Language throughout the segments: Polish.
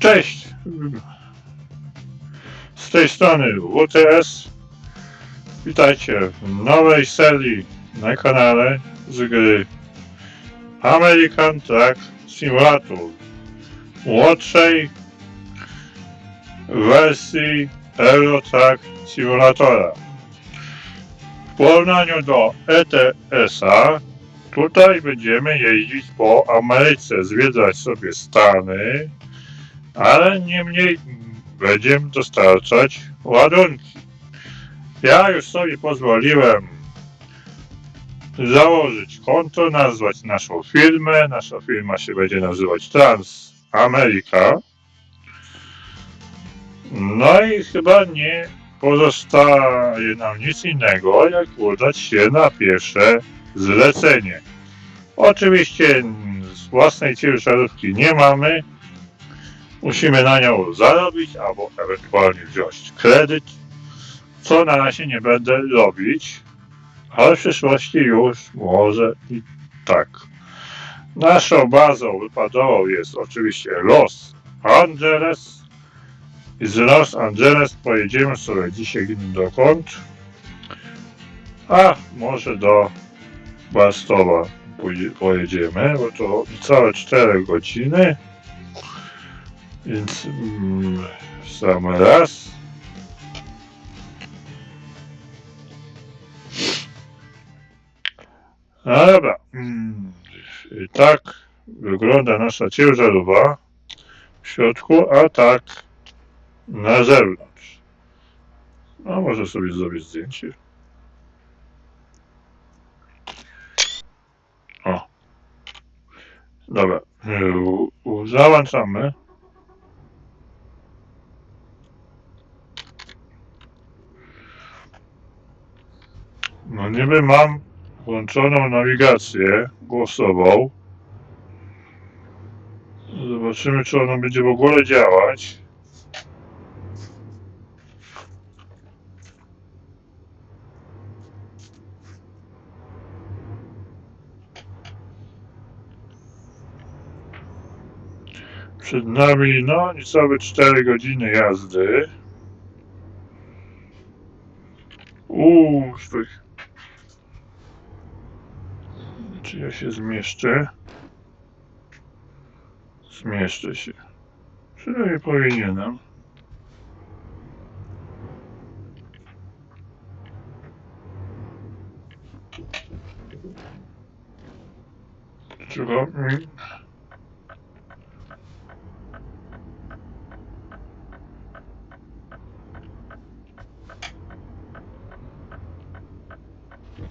Cześć! Z tej strony WTS. Witajcie w nowej serii na kanale z gry American Truck Simulator. Młodszej wersji Euro Truck Simulatora. W porównaniu do ETS-a tutaj będziemy jeździć po Ameryce, zwiedzać sobie Stany, ale niemniej będziemy dostarczać ładunki. Ja już sobie pozwoliłem założyć konto, nazwać naszą firmę. Nasza firma się będzie nazywać Trans America. No i chyba nie pozostaje nam nic innego, jak udać się na pierwsze zlecenie. Oczywiście z własnej ciężarówki nie mamy. Musimy na nią zarobić albo ewentualnie wziąć kredyt, co na razie nie będę robić, ale w przyszłości już może i tak. Naszą bazą wypadową jest oczywiście Los Angeles. I z Los Angeles pojedziemy sobie dzisiaj dokąd? A może do Bastowa poje- pojedziemy, bo to całe 4 godziny. Więc mm, sam raz. No dobra. Mm, i tak wygląda nasza ciężarówka w środku, a tak na zewnątrz. No może sobie zrobić zdjęcie. O. Dobra. U- Załączamy. No niby mam włączoną nawigację głosową. Zobaczymy, czy ona będzie w ogóle działać. Przed nami, no, niecałe 4 godziny jazdy. Uuu, stój. Czy ja się zmieszczę? Zmieszczę się. Przynajmniej powinienem. Trzeba mi...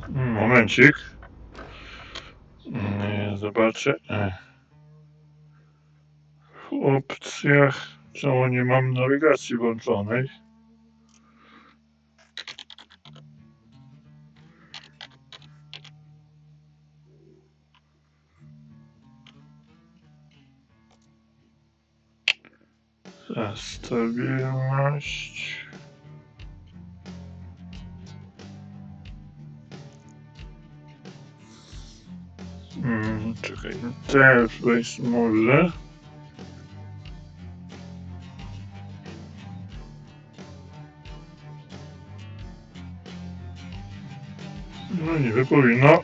Momencik. Zobaczę. E. W opcjach, czemu nie mam nawigacji włączonej? Stabilność. Czekaj, też wejść może. No niby powinno.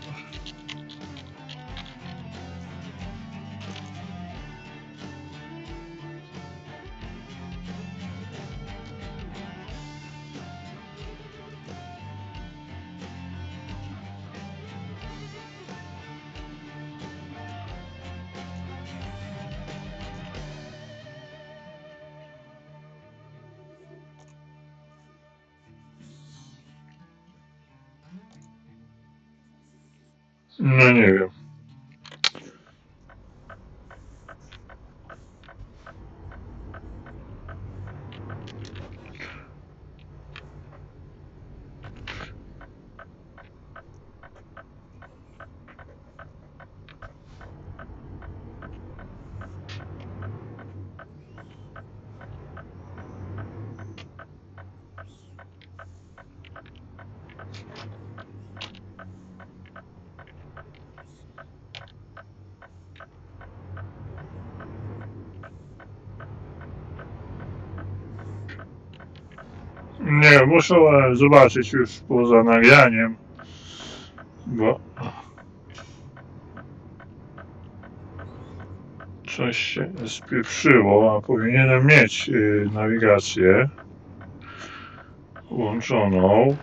Nie, muszę zobaczyć już poza nagraniem, bo coś się spieprzyło, a powinienem mieć y, nawigację włączoną.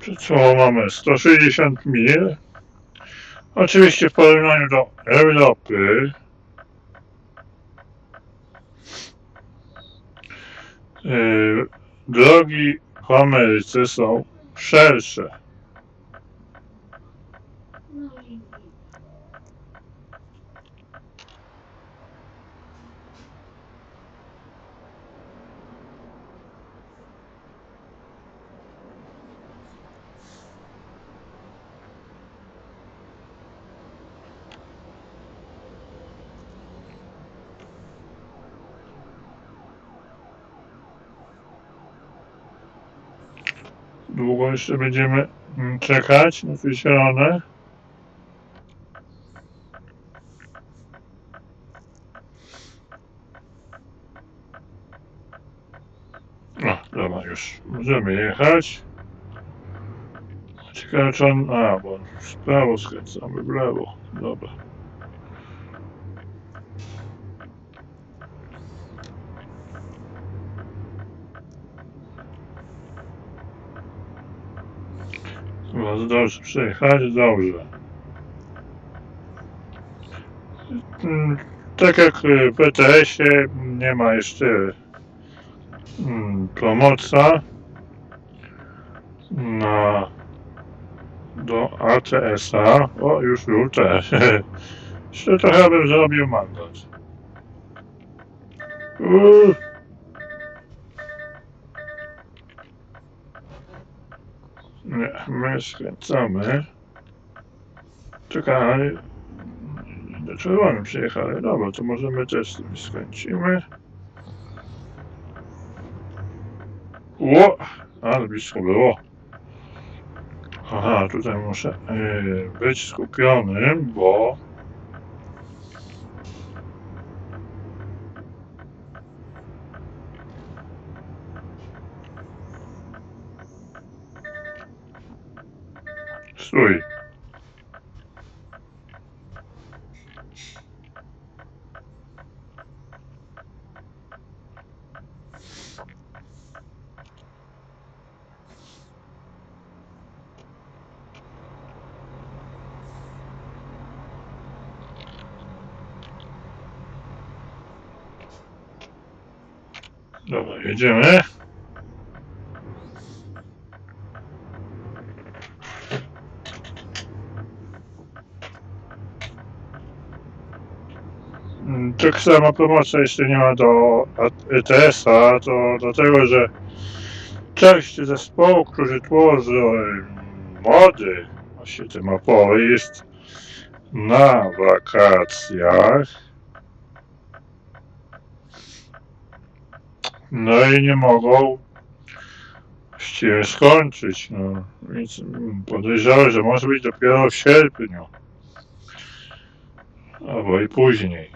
Czy co mamy? 160 mil. Oczywiście w porównaniu do Europy yy, drogi w Ameryce są szersze. Długo jeszcze będziemy mm, czekać na te zielone. No, dobra, już możemy jechać. Ciekawe czy on... A, bo w prawo skręcamy, w lewo. Dobra. Bardzo dobrze przejechać, dobrze. Mm, Tak jak w PTS-ie nie ma jeszcze mm, promocja na do ATS-a. O, już żółte. Jeszcze trochę bym zrobił mandat. Uuu. Nie, my skręcamy. Czekaj. Do czerwonym przyjechali. Dobra, to możemy też z tym skręcimy. Ło! Ale blisko było. Aha, tutaj muszę yy, być skupionym, bo... Stój. Dobra, jedziemy. Mm, Tak samo promocja jeszcze nie ma do ETS-a, to dlatego, że część zespołu, którzy tworzą mody, właśnie te mapoły, jest na wakacjach. No i nie mogą właściwie skończyć, no. Więc podejrzewam, że może być dopiero w sierpniu. Albo i później.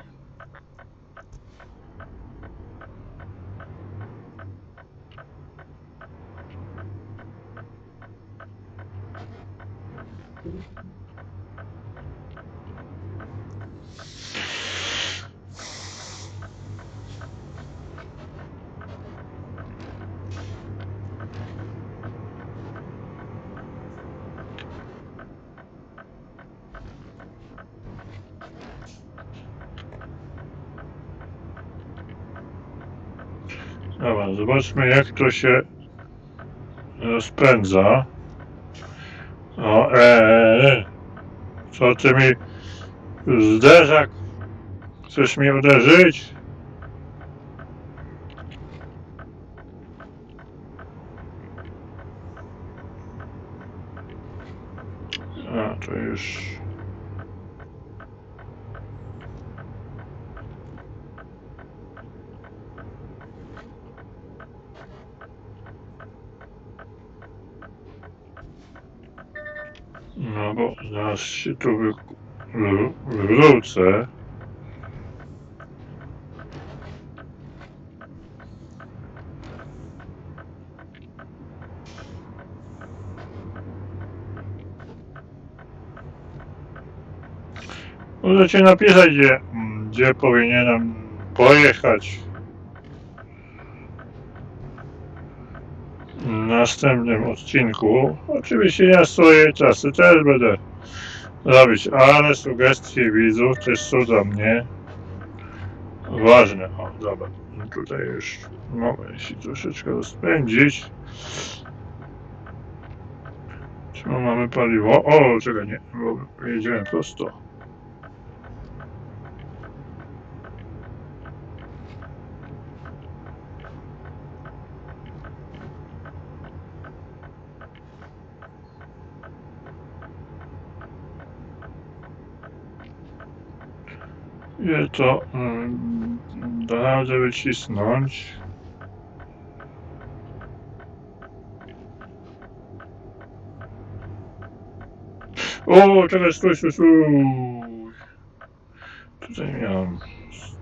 Zobaczmy jak to się rozpędza. O, eee, co ty mi zderzak? Chcesz mi uderzyć? A, to już... zaraz się tu wy... wr- wrócę. Możecie napisać, gdzie, gdzie powinienem pojechać. W następnym odcinku. Oczywiście ja swoje czasy też będę robić, ale sugestie widzów też są dla mnie ważne. O, dobra, tutaj już mogę się troszeczkę rozpędzić. Czy my mamy paliwo? O, czekaj, nie, bo jedziemy prosto. Ile to mm, da radę wycisnąć? O, czekaj, stój, stój, stój. Tutaj miałem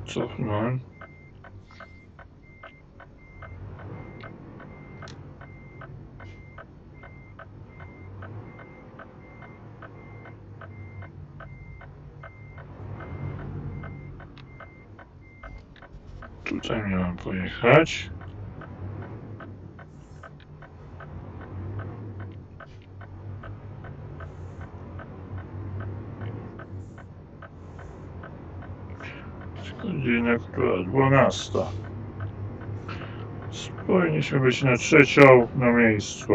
cofnąć. Tutaj miałem pojechać. Godzina, która 12. Powinniśmy być na trzecią na miejscu.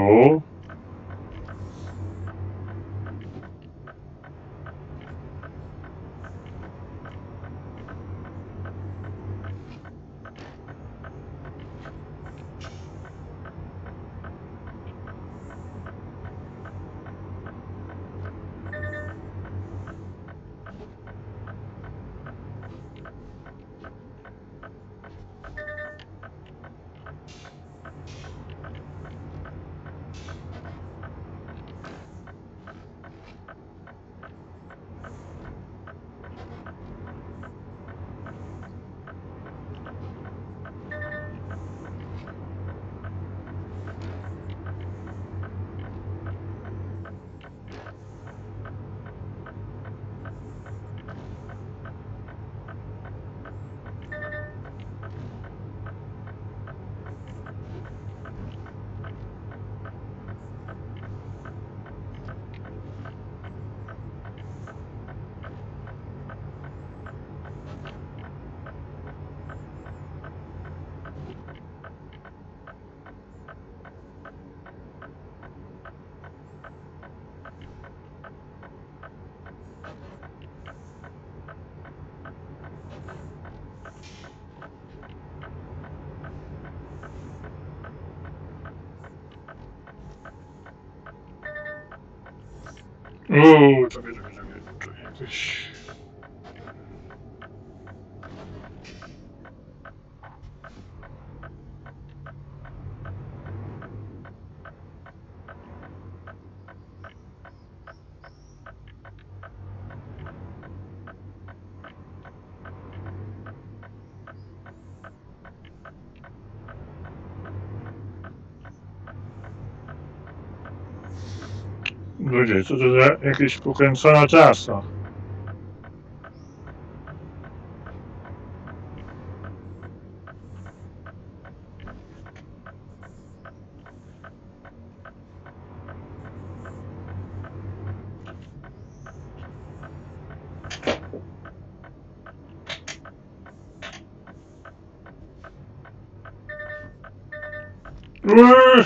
Uuu, czekaj, czekaj, czekaj, czekaj, jakieś... Ludzie, co to za jakieś pokręcona trasa? Uuu!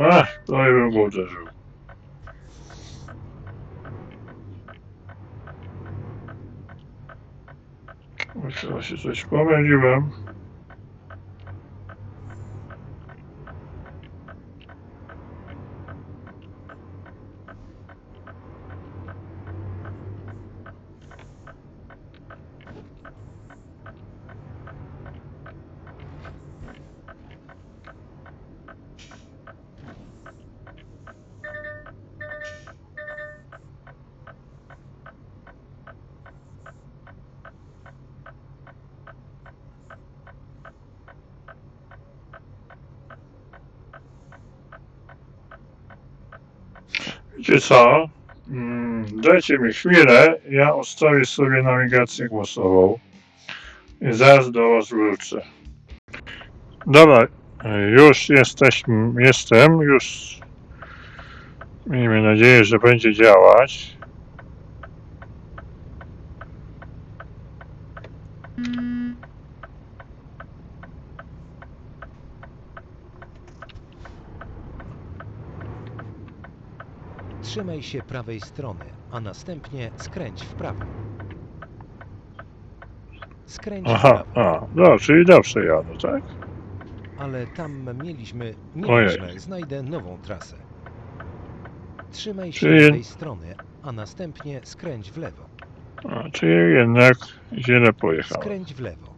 Ach, to bym go uderzył. Chyba się coś pomyliłem. Wiecie co? Mm, Dajcie mi chwilę, ja ustawię sobie nawigację głosową i zaraz do Was wrócę. Dobra, już jesteśmy, jestem, już miejmy nadzieję, że będzie działać. Trzymaj się prawej strony, a następnie skręć w prawo. Skręć w Aha, prawo, a, no, czyli dobrze jadę, tak? ale tam mieliśmy... Ojej. Nieważne, znajdę nową trasę. Trzymaj się Czyli- lewej strony, a następnie skręć w lewo. A, czyli jednak źle pojechałem. Skręć w lewo.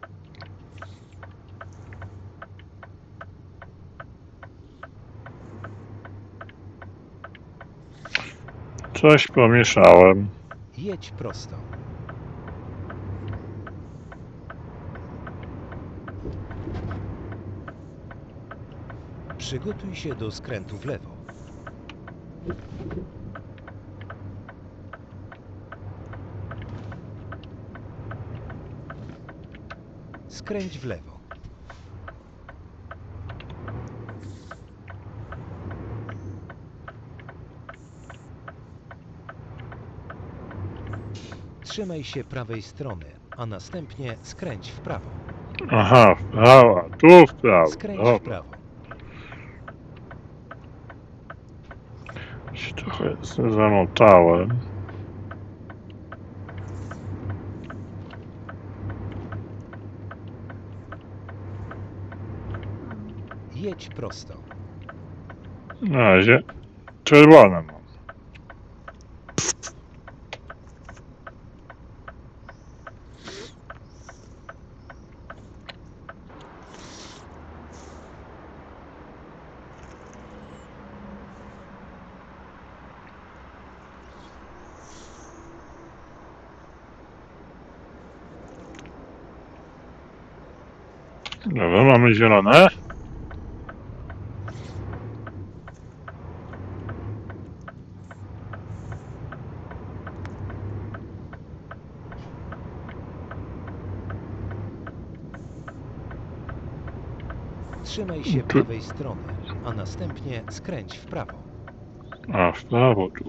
Coś pomieszałem. Jedź prosto. Przygotuj się do skrętu w lewo. Skręć w lewo. Trzymaj się prawej strony, a następnie skręć w prawo. Aha, w prawo, tu w prawo. Skręć w Dobra, prawo. się trochę zamotałem. Jedź prosto. Na razie czerwone mam. Dobra, mamy zielone. Trzymaj się Tu- prawej strony, a następnie skręć w prawo. A, w prawo tu.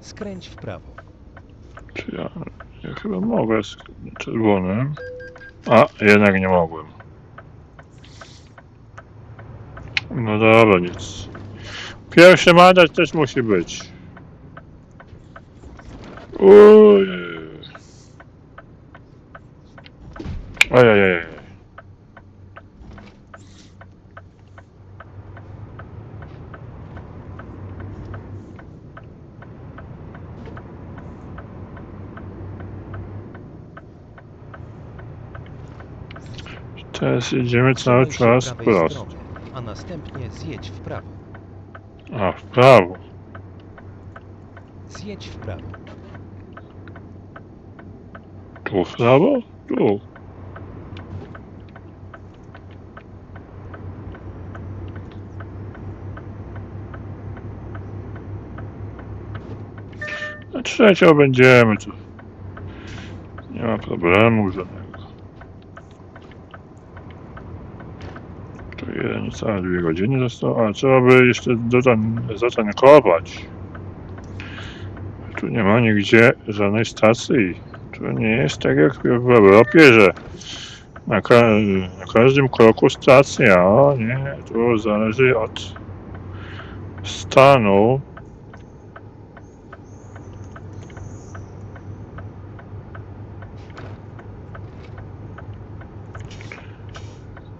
Skręć w prawo. Czy ja, ja chyba mogę z czerwonym. A, jednak nie mogłem. No dobra, nic. Pierwszy mandat też musi być. Uj. Ojej. Teraz jedziemy cały czas prawej prosto. a następnie zjedź w prawo. A, w prawo. Zjedź w prawo. Tu w prawo? Tu. Na trzecią będziemy tu. Nie ma problemu żadnego. To jeden niecałe dwie godziny zostało, a trzeba by jeszcze zatankować. Tu nie ma nigdzie żadnej stacji. To nie jest tak jak w Europie, że na, ka na każdym kroku stacja. O nie, to zależy od stanu.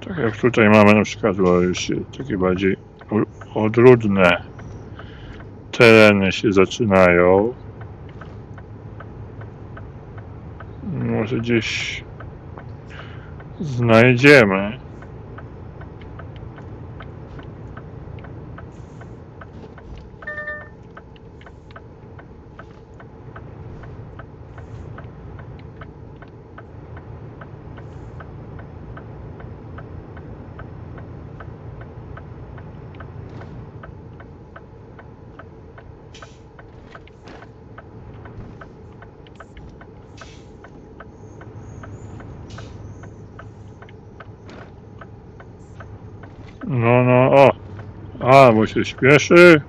Tak jak tutaj mamy na przykład już takie bardziej odludne tereny się zaczynają. Może gdzieś znajdziemy. Bo się śpieszy.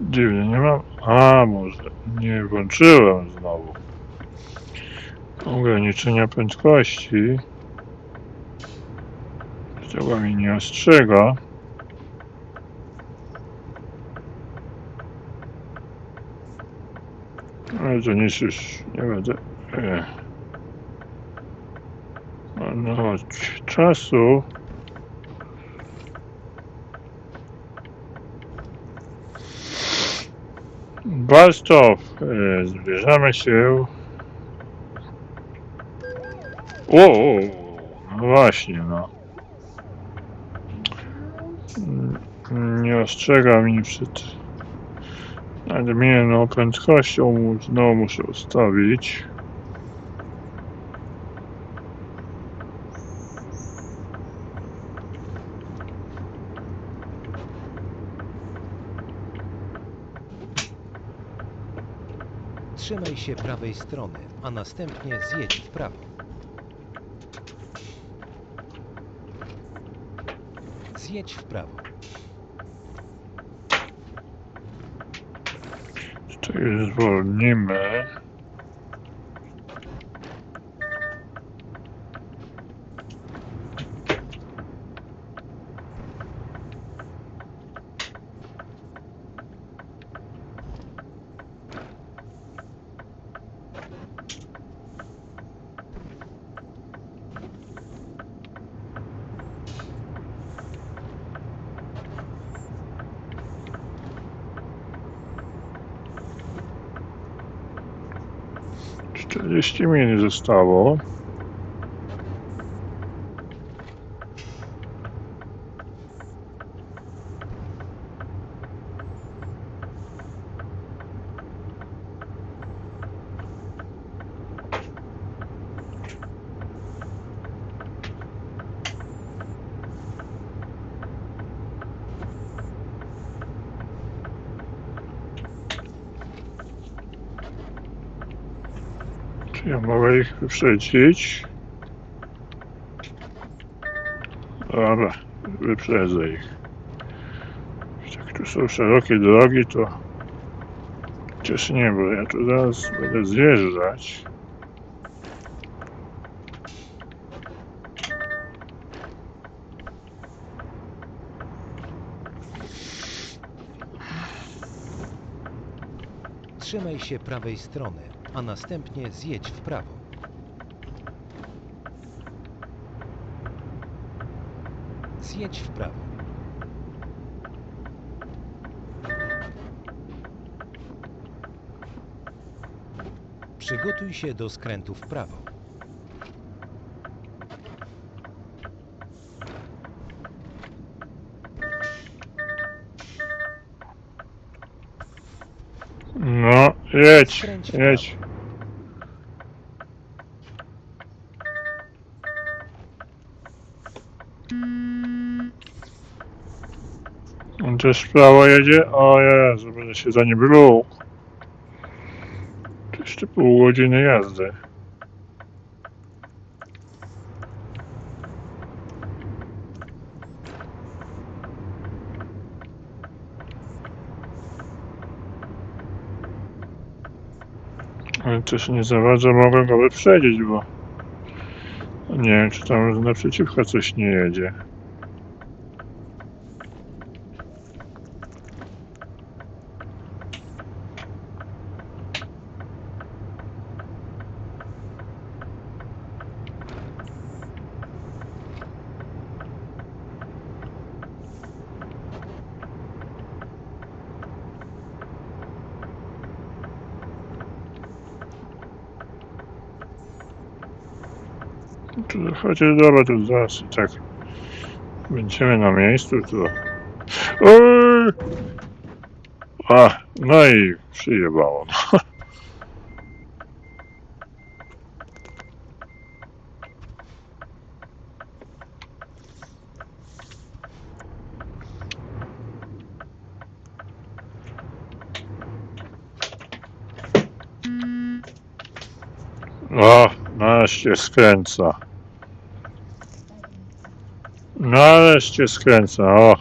Dziwnie, nie mam. A, może nie włączyłem znowu. Ograniczenia prędkości. Chyba mi nie ostrzega. Ale to nic już nie będę. No, czasu. Barstow, e, zbierzamy się. O, o, no właśnie, no. Mm, Nie ostrzega mnie przed nadmierną prędkością, znowu muszę ustawić. Trzymaj się prawej strony, a następnie zjedź w prawo. Zjedź w prawo. Tutaj zwolnimy. Czterdzieści minut zostało. Czy ja mogę ich wyprzedzić? Dobra, wyprzedzę ich. Jak tu są szerokie drogi, to chociaż nie, bo ja tu zaraz będę zjeżdżać. Trzymaj się prawej strony, a następnie zjedź w prawo. W prawo. Przygotuj się do skrętu w prawo. No, jedź, Skręć w jedź. On też prawo jedzie? O Jezu, będę się za nim wlókł. To jeszcze pół godziny jazdy. Ale też nie za bardzo mogę go wyprzedzić, bo nie wiem, czy tam naprzeciwko coś nie jedzie. chociaż dobra, to zaraz tak będziemy na miejscu, to... A, no i przyjebało. No. O, nareszcie skręca. Nareszcie skręca, o.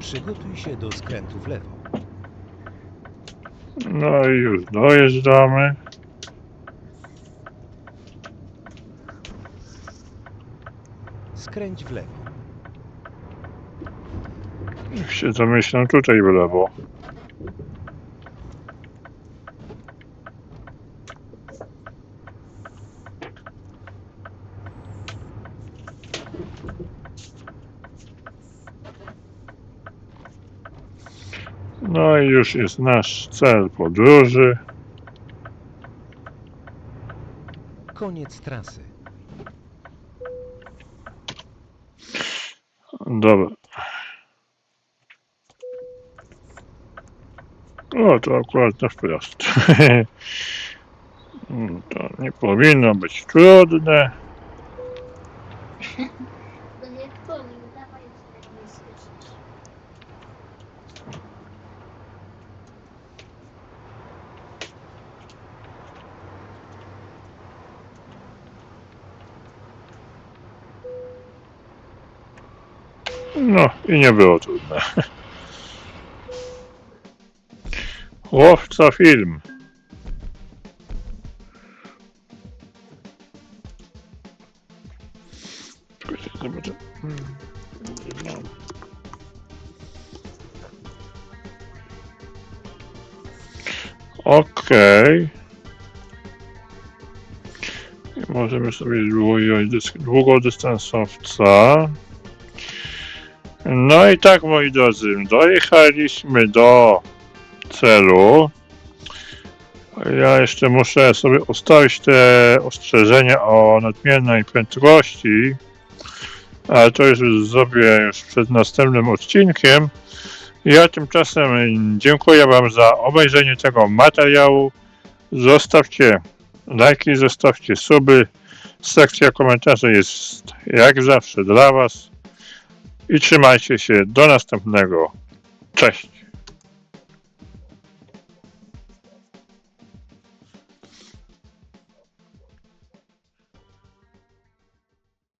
Przygotuj się do skrętu w lewo. No i już dojeżdżamy. Skręć w lewo. Jak się domyślam, tutaj w lewo. No i już jest nasz cel podróży. Koniec trasy. Dobra. O, to akurat na wprost. Mm, to nie powinno być trudne. To nie koni, dawaj tak nie słyszysz. No i nie było trudne. Łowca film. Okej. I Możemy sobie długo- długodystansowca. No i tak, moi drodzy, dojechaliśmy do celu. Ja jeszcze muszę sobie ustawić te ostrzeżenia o nadmiernej prędkości, ale to już zrobię już przed następnym odcinkiem. Ja tymczasem dziękuję Wam za obejrzenie tego materiału. Zostawcie lajki, zostawcie suby. Sekcja komentarzy jest jak zawsze dla Was i trzymajcie się do następnego. Cześć.